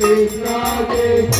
Krishna Krishna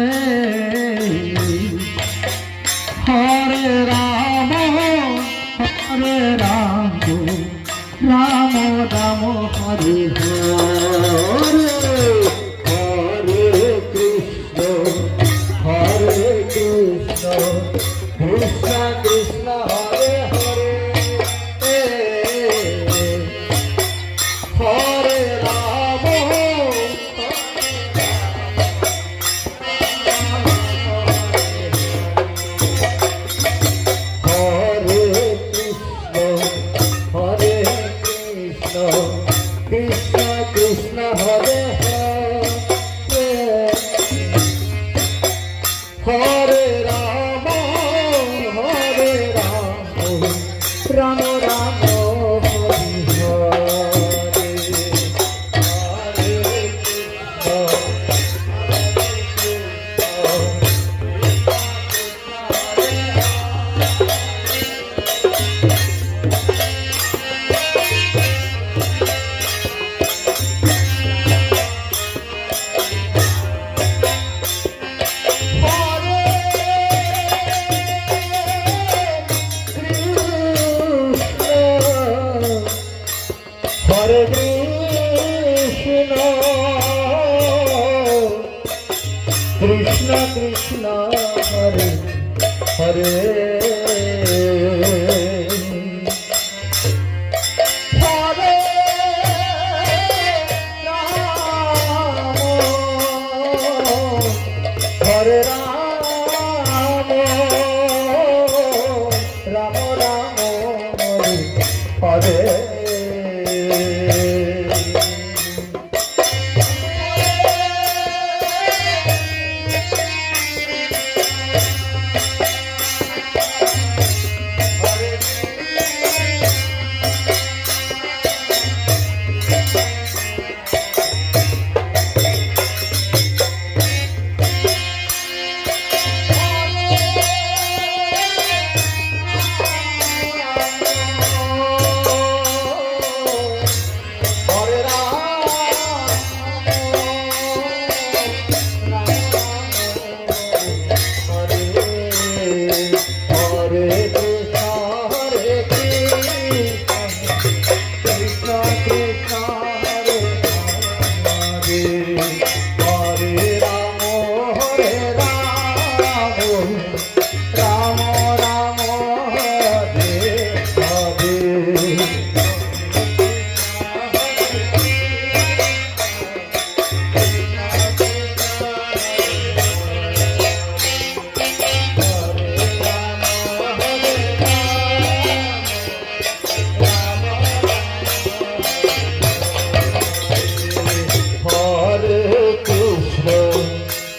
Krishna Hare Hare রে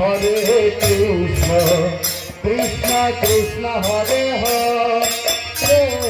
হরে Krishna Krishna Krishna Hare Hare.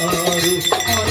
Hare